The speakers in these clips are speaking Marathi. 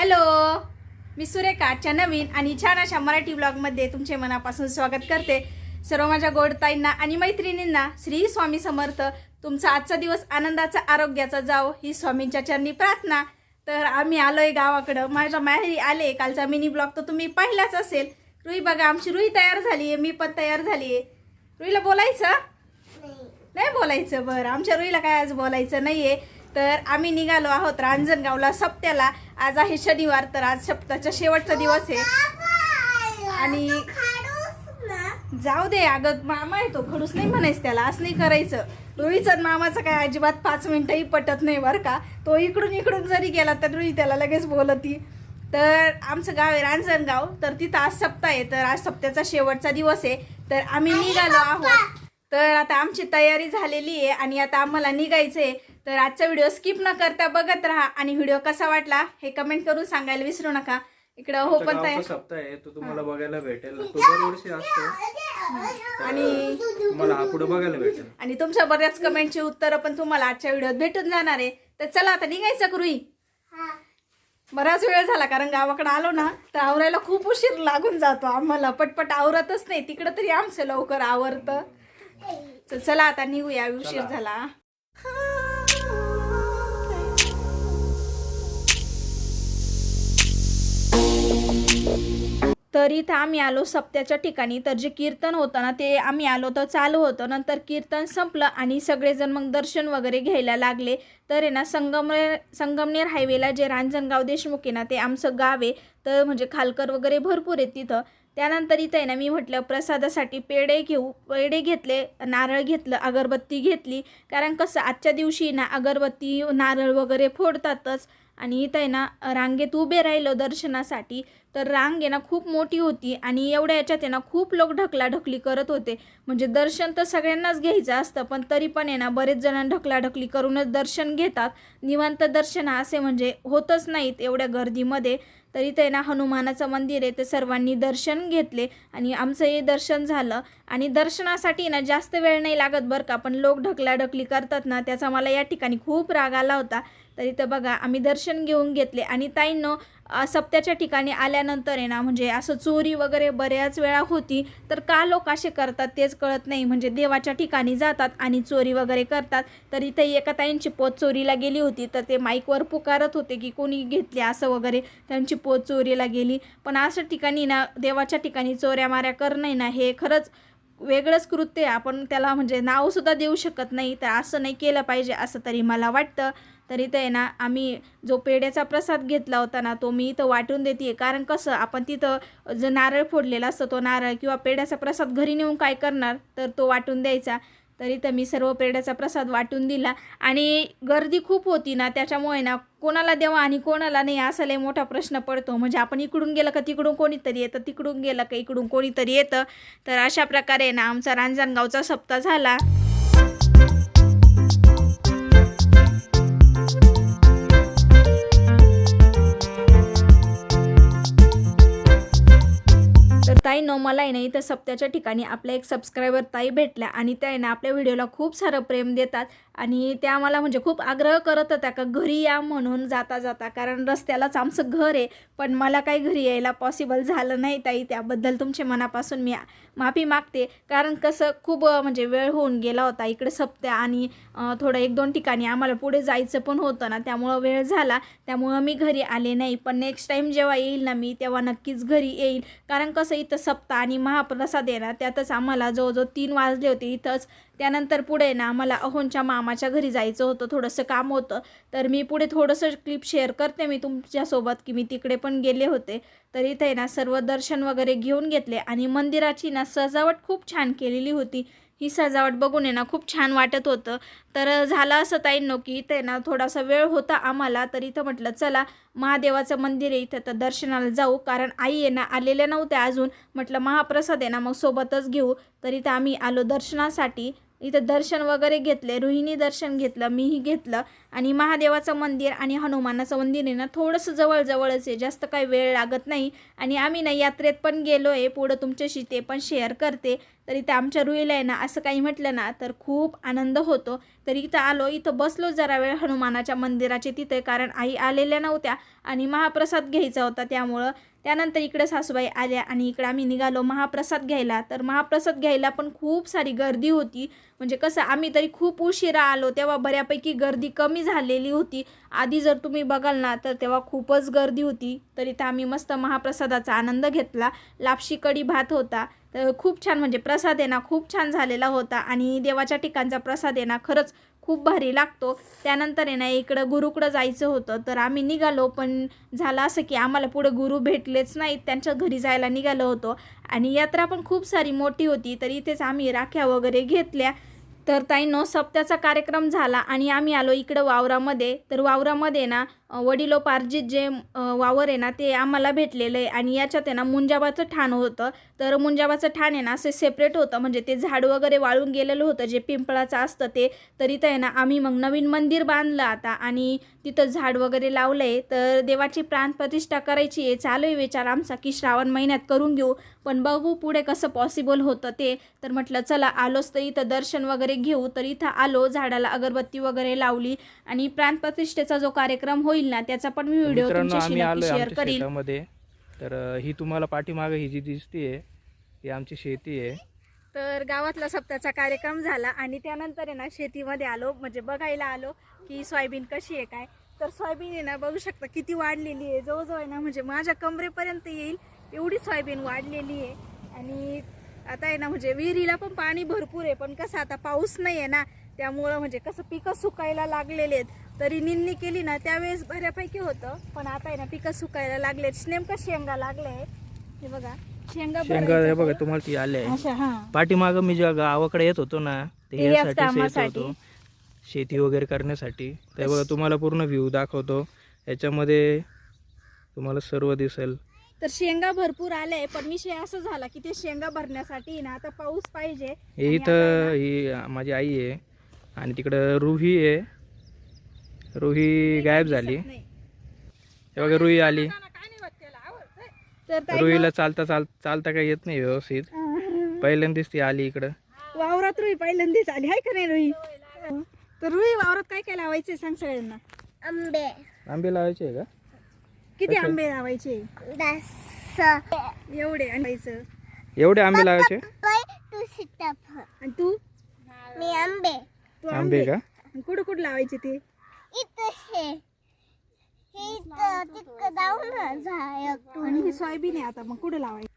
हॅलो मी सुरेखा आजच्या नवीन आणि छान अशा मराठी ब्लॉगमध्ये तुमचे मनापासून स्वागत करते. सर्व माझ्या गोडताईंना आणि मैत्रिणींना श्री स्वामी समर्थ. तुमचा आजचा दिवस आनंदाचा आरोग्याचा जाओ ही स्वामींच्या चरणी प्रार्थना. तर आम्ही आलोय गावाकडं. माझ्या माहेरी आले. कालचा मिनी ब्लॉग तर तुम्ही पाहिलाच असेल. रुई बघा आमची रुई तयार झाली आहे मी पण तयार झाली आहे रुईला बोलायचं? नाही बोलायचं बरं. आमच्या रुईला काय आज बोलायचं नाहीये. तर आम्ही निघालो आहोत रांजणगावला सप्त्याला. आज आहे शनिवार तर आज सप्ताचा शेवटचा दिवस आहे. आणि जाऊ दे अगं मामा येतो खडूस नाही म्हणायचं त्याला असं नाही करायचं. रुईचं मामाचं काय अजिबात पाच मिनटंही पटत नाही बरं का. तो इकडून इकडून जरी गेला तर रुई त्याला लगेच बोलती. तर आमचं गाव आहे रांजणगाव तर तिथं आज सप्ताह आहे तर आज सप्त्याचा शेवटचा दिवस आहे. तर आम्ही निघालो आहोत. तर आता आमची तयारी झालेली आहे आणि आता आम्हाला निघायचं आहे तर आजचा व्हिडिओ स्किप न करता बघत राहा आणि व्हिडिओ कसा वाटला हे कमेंट करून सांगायला विसरू नका. इकडं हो पण तयार. सप्ताह आहे तो तुम्हाला बघायला भेटेल. तो दरवर्षी असतो. आणि तुम्हाला हा पुढे बघायला भेटेल. आणि तुमच्या बऱ्याच कमेंटची उत्तरं पण तुम्हाला आजच्या व्हिडिओत भेटून जाणार आहे. तर चला आता निघायचं करूई बराच वेळ झाला कारण गावाकडे आलो ना तर आवरायला खूप उशीर लागून जातो आम्हाला. पटपट आवरतच नाही. तिकडं तरी आमचं लवकर आवरतं. तर चला आता निघूया. उशीर. झाला. तर इथं आम्ही आलो सप्त्याच्या ठिकाणी. तर जे कीर्तन होतं ना ते आम्ही आलो तर चालू होतं. नंतर कीर्तन संपलं आणि सगळेजण मग दर्शन वगैरे घ्यायला लागले. तर आहे ना संगमनेर संगमनेर हायवेला जे रांजणगाव देशमुख आहे ना ते आमचं गाव आहे. तर म्हणजे खालकर वगैरे भरपूर आहेत तिथं. त्यानंतर इथं आहे ना मी म्हटलं प्रसादासाठी पेढे घेऊ पेढे घेतले नारळ घेतलं अगरबत्ती घेतली. कारण कसं आजच्या दिवशी ना अगरबत्ती नारळ वगैरे फोडतातच. आणि इथं आहे ना रांगेत उभे राहिलो दर्शनासाठी. तर रांग आहे ना खूप मोठी होती. आणि एवढ्या याच्यात आहे ना खूप लोक ढकलाढकली करत होते. म्हणजे दर्शन तर सगळ्यांनाच घ्यायचं असतं पण तरी पण आहे ना बरेच जण ढकलाढकली करूनच दर्शन घेतात. निवांत दर्शन असे म्हणजे होतच नाहीत एवढ्या गर्दीमध्ये. तर इथे ना हनुमानाचं मंदिर आहे ते सर्वांनी दर्शन घेतले आणि आमचं हे दर्शन झालं. आणि दर्शनासाठी ना जास्त वेळ नाही लागत बरं का पण लोक ढकलाढकली करतात ना त्याचा मला या ठिकाणी खूप राग आला होता. तर इथं बघा आम्ही दर्शन घेऊन घेतले. आणि ताईंनो सप्त्याच्या ठिकाणी आल्यानंतर आहे ना म्हणजे असं चोरी वगैरे बऱ्याच वेळा होती. तर का लोक असे करतात तेच कळत नाही. म्हणजे देवाच्या ठिकाणी जातात आणि चोरी वगैरे करतात. तर इथे एका ताईंची पोत चोरीला गेली होती. तर ते माईकवर पुकारत होते की कोणी घेतले असं वगैरे. त्यांची पोत चोरीला गेली. पण अशा ठिकाणी ना देवाच्या ठिकाणी चोऱ्या माऱ्या करणं ना हे खरंच वेगळंच कृत्य आहे. आपण त्याला म्हणजे नावसुद्धा देऊ शकत नाही. तर असं नाही केलं पाहिजे असं तरी मला वाटतं. तर आहे ना आम्ही जो पेढ्याचा प्रसाद घेतला होता ना तो मी इथं वाटून देते कारण कसं आपण तिथं जो नारळ फोडलेला असतो तो नारळ किंवा पेढ्याचा प्रसाद घरी नेऊन काय करणार? तर तो वाटून द्यायचा. तर इथं मी सर्व पेढ्याचा प्रसाद वाटून दिला. आणि गर्दी खूप होती ना त्याच्यामुळे ना कोणाला द्यावा आणि कोणाला नाही असा लय मोठा प्रश्न पडतो. म्हणजे आपण इकडून गेलं का तिकडून कोणीतरी येतं तिकडून गेलं का इकडून कोणीतरी येतं. तर अशा प्रकारे ना आमचा रांजणगावचा सप्ताह झाला. ताई न मला आहे ना इथं सप्त्याच्या ठिकाणी आपल्या एक सबस्क्रायबर ताई भेटल्या आणि त्या आहे ना आपल्या व्हिडिओला खूप सारं प्रेम देतात. आणि त्या मला म्हणजे खूप आग्रह करत होत्या का घरी या म्हणून जाता जाता. कारण रस्त्यालाच आमचं घर आहे. पण मला काही घरी यायला पॉसिबल झालं नाही ताई. त्याबद्दल तुमच्या मनापासून मी माफी मागते. कारण कसं खूप म्हणजे वेळ होऊन गेला होता इकडे सप्त्या आणि थोडं एक दोन ठिकाणी आम्हाला पुढे जायचं पण होतं ना. त्यामुळं वेळ झाला. त्यामुळं मी घरी आले नाही. पण नेक्स्ट टाईम जेव्हा येईल ना मी तेव्हा नक्कीच घरी येईल. कारण कसं इथं सप्ताह आणि महाप्रसाद आहे ना त्यातच आम्हाला जवळजवळ तीन वाजले होते इथंच. त्यानंतर पुढे ना आम्हाला अहोंच्या मामाच्या घरी जायचं होतं थोडंसं काम होतं. तर मी पुढे थोडंसं क्लिप शेअर करते मी तुमच्यासोबत की मी तिकडे पण गेले होते. तर इथे ना सर्व दर्शन वगैरे घेऊन घेतले आणि मंदिराची ना सजावट खूप छान केलेली होती. ही सजावट बघून आहे ना खूप छान वाटत होतं. तर झालं असं ताईंनो की त्यांना ना थोडासा वेळ होता आम्हाला तर इथं म्हटलं चला महादेवाचं मंदिर आहे इथं तर दर्शनाला जाऊ. कारण आई आहे ना आलेल्या नव्हत्या अजून. म्हटलं महाप्रसाद आहे ना मग सोबतच घेऊ. तर इथं आम्ही आलो दर्शनासाठी. इथं दर्शन वगैरे घेतले रोहिणी दर्शन घेतलं मीही घेतलं. आणि महादेवाचं मंदिर आणि हनुमानाचं मंदिर आहे ना थोडंसं जवळजवळच आहे जास्त काही वेळ लागत नाही. आणि आम्ही ना यात्रेत पण गेलो आहे पुढं तुमच्याशी ते पण शेअर करते. तर इथं आमच्या रुईला आहे ना असं काही म्हटलं ना तर खूप आनंद होतो. तर इथं आलो इथं बसलो जरा वेळ हनुमानाच्या मंदिराचे तिथे कारण आई आलेल्या नव्हत्या. आणि महाप्रसाद घ्यायचा होता त्यामुळं त्यानंतर इकडे सासूबाई आल्या आणि इकडं आम्ही निघालो महाप्रसाद घ्यायला. तर महाप्रसाद घ्यायला पण खूप सारी गर्दी होती. म्हणजे कसं आम्ही तरी खूप उशिरा आलो तेव्हा बऱ्यापैकी गर्दी कमी झालेली होती. आधी जर तुम्ही बघाल ना तर तेव्हा खूपच गर्दी होती. तर इथं आम्ही मस्त महाप्रसादाचा आनंद घेतला. लापशी कढी भात होता. तर खूप छान म्हणजे प्रसाद येणा खूप छान झालेला होता. आणि देवाच्या ठिकाणचा प्रसाद आहे खरंच खूप भारी लागतो. त्यानंतर आहे ना इकडं गुरुकडं जायचं होतं तर आम्ही निघालो पण झालं असं की आम्हाला पुढे गुरु भेटलेच नाहीत. त्यांच्या घरी जायला निघालो होतो. आणि यात्रा पण खूप सारी मोठी होती तर इथेच आम्ही राख्या वगैरे घेतल्या. तर ताईंनो सप्त्याचा कार्यक्रम झाला आणि आम्ही आलो इकडं वावरामध्ये. तर वावरामध्ये ना वडिलोपार्जित जे वावर आहे ना ते आम्हाला भेटलेलं आहे. आणि याच्यात आहे ना मुंजाबाचं ठाण होतं. तर मुंजाबाचं ठाण आहे ना असं सेपरेट होतं. म्हणजे ते झाड वगैरे वाळून गेलेलं होतं जे पिंपळाचं असतं ते. तर इथं आहे ना आम्ही मग नवीन मंदिर बांधलं आता. आणि तिथं झाड वगैरे लावलं आहे तर देवाची प्राणप्रतिष्ठा करायची आहे. चालू आहे विचार आमचा की श्रावण महिन्यात करून घेऊ. पण बघू पुढे कसं पॉसिबल होतं ते. तर म्हटलं चला आलोच तर इथं दर्शन वगैरे घेऊ. तर इथं आलो झाडाला अगरबत्ती वगैरे लावली. आणि प्राणप्रतिष्ठेचा जो कार्यक्रम होईल ना त्याचा पण मी व्हिडिओ तुमच्याशी नक्की शेअर आमच्या करील. शेतामध्ये. तर ही तुम्हाला पाठीमागे ही जी दिसतीये ही आमची शेती आहे. तर गावातला सप्ताचा कार्यक्रम झाला आणि त्यानंतर आहे ना शेतीमध्ये आलो. म्हणजे बघायला आलो की सोयाबीन कशी आहे काय. तर सोयाबीन आहे ना बघू शकता किती वाढलेली आहे. जवळजवळ आहे ना म्हणजे माझ्या कमरेपर्यंत येईल एवढी सोयाबीन वाढलेली आहे. आणि आता आहे ना म्हणजे विहिरीला पण पाणी भरपूर आहे पण कसं आता पाऊस नाही आहे ना त्यामुळं म्हणजे कसं पिकं सुकायला लागलेले आहेत. तरी निंदणी केली ना त्यावेळेस बऱ्यापैकी होतं. पण आता आहे ना पिकं सुकायला लागलेत नेमकं शेंगा लागले हे बघा शेंगा शेंगा हे बघा. तुम्हाला ती आले अशा हा. पाठीमागं मी जेव्हा गावाकडे येत होतो ना ते ते याच यासाठीच येत कामासाठी. होतो शेती वगैरे करण्यासाठी. ते बघा तुम्हाला पूर्ण व्ह्यू दाखवतो. याच्यामध्ये तुम्हाला सर्व दिसेल. तर शेंगा भरपूर आले पण विषय असं झाला की ते शेंगा भरण्यासाठी ना आता पाऊस पाहिजे. हे आणि आता आहे इथं ही माझी आई आहे. आणि तिकडं रुही आहे. रुही गायब झाली. हे बघा रुही आली. रुईला चालता चाल चालता काही येत नाही व्यवस्थित. पहिल्यांदाच ती आली इकडं. वावरात रुई पहिल्यांदाच आली हाय का नाही रुई तर रुई वावरात काय काय लावायचे सांग सगळ्यांना? आंबे. आंबे लावायचे का? किती? आंबे लावायचे? दस. एवढे आणायचं एवढे आंबे लावायचे? तू सीताफळ. आणि तू? मी आंबे. तू आंबे. का? आणि कुठं कुठं लावायचे ते? इथं हे. हे इथं तितकं जाऊन झाय आणि ही सोयाबीन आहे आता मग कुठं लावायचं?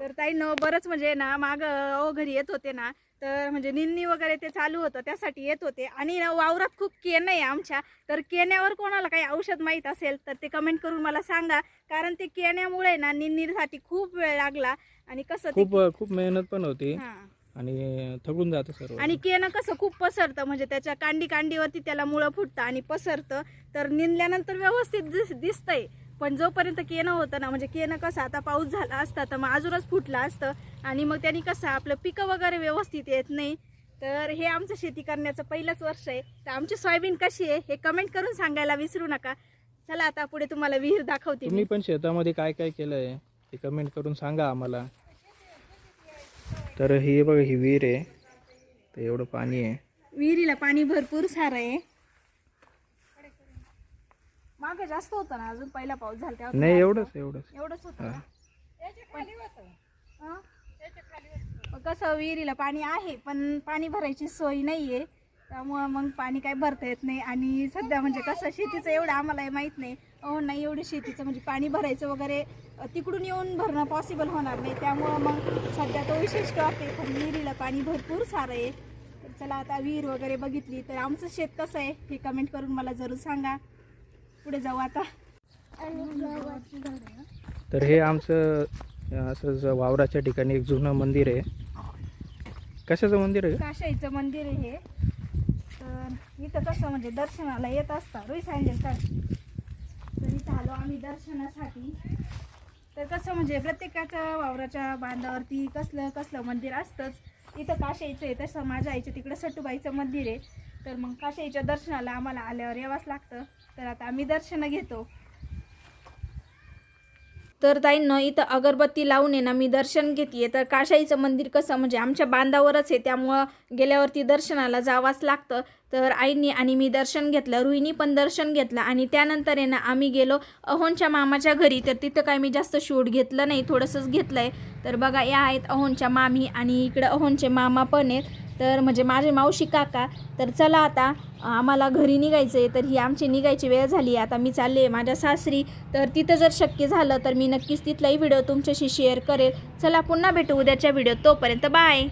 तर ताई न बरंच म्हणजे ना माग अहो घरी येत होते ना तर म्हणजे निन्नी वगैरे ते चालू होतं त्यासाठी येत होते. आणि ना वावरात खूप केन आहे आमच्या तर केण्यावर कोणाला काही औषध माहीत असेल तर ते कमेंट करून मला सांगा. कारण ते केण्यामुळे ना निन्नीसाठी खूप वेळ लागला. आणि कसं ते खूप खूप मेहनत पण होती. हां. आणि थकून जातं सर्व. आणि केनं कसं खूप पसरतं म्हणजे त्याच्या कांडी कांडीवरती त्याला मुळं फुटतं आणि पसरतं तर निंदल्यानंतर व्यवस्थित दिस दिसतंय. पण जोपर्यंत केनं होतं ना म्हणजे केनं कसं आता पाऊस झाला असता तर मग अजूनच फुटलं असतं. आणि मग त्यांनी कसं आपलं पिकं वगैरे व्यवस्थित येत नाही. तर हे आमचं शेती करण्याचं पहिलंच वर्ष आहे. तर आमची सोयाबीन कशी आहे हे कमेंट करून सांगायला विसरू नका. चला आता पुढे तुम्हाला विहीर दाखवते मी. पण शेतामध्ये काय काय केलंय ते कमेंट करून सांगा आम्हाला. तर ही बघा ही विहीर आहे. तर एवढं पाणी आहे. विहिरीला पाणी भरपूर सारं आहे. मागं जास्त होतं ना अजून पहिला पाऊस झाला तेव्हा नाही एवढंच एवढंच. एवढंच होतं? हं? मग कसं विहिरीला पाणी आहे पण पाणी भरायची सोय नाहीये. त्यामुळं मग पाणी काय भरता येत नाही. आणि सध्या म्हणजे कसं शेतीचं एवढं आम्हाला माहीत नाही. हो नाही एवढं शेतीचं म्हणजे पाणी भरायचं वगैरे तिकडून येऊन भरणं पॉसिबल होणार नाही. त्यामुळं मग सध्या तो विषय स्टॉप आहे. पण विहिरीला पाणी भरपूर सारं आहे. तर चला आता विहीर वगैरे बघितली. तर आमचं शेत कसं आहे हे कमेंट करून मला जरूर सांगा. पुढे जाऊ आता. तर हे आमचं असंच वावराच्या ठिकाणी एक जुनं मंदिर आहे. कशाचं मंदिर आहे काशाईचं मंदिर आहे हे. तर इथं कसं म्हणजे दर्शनाला येत असता रोई सँडल काढ तर इथं आलो आम्ही दर्शनासाठी. तर कसं म्हणजे प्रत्येकाच्या वावराच्या बांधावरती कसलं कसलं मंदिर असतंच. इथं काशाईचं आहे तसं माझ्या आईचं तिकडं सटूबाईचं मंदिर आहे. तर मग काशाईच्या दर्शनाला आम्हाला आल्यावर यावंच लागतं. तर आता आम्ही दर्शनं घेतो. तर ताईंनं इथं अगरबत्ती लावून आहे ना मी दर्शन घेते तर काशाईचं मंदिर कसं म्हणजे आमच्या बांधावरच आहे त्यामुळं गेल्यावरती दर्शनाला जावाच लागतं. तर आईनी आणि मी दर्शन घेतलं रुईनी पण दर्शन घेतलं आणि त्यानंतर आहे ना आम्ही गेलो अहोनच्या मामाच्या घरी. तर तिथं काय मी जास्त शूट घेतलं नाही थोडंसंच घेतलं आहे तर बघा या आहेत अहोनच्या मामी आणि इकडं अहोनचे मामा पण आहेत. तर म्हणजे माझे मावशी काका तर चला आता आम्हाला घरी निघायचं आहे तर ही आमची निघायची वेळ झाली आहे. आता मी चालले माझ्या सासरी तर तिथं जर शक्य झालं तर मी नक्कीच तिथलाही व्हिडिओ तुमच्याशी शेअर करेल. चला पुन्हा भेटू उद्याच्या व्हिडिओ तोपर्यंत बाय!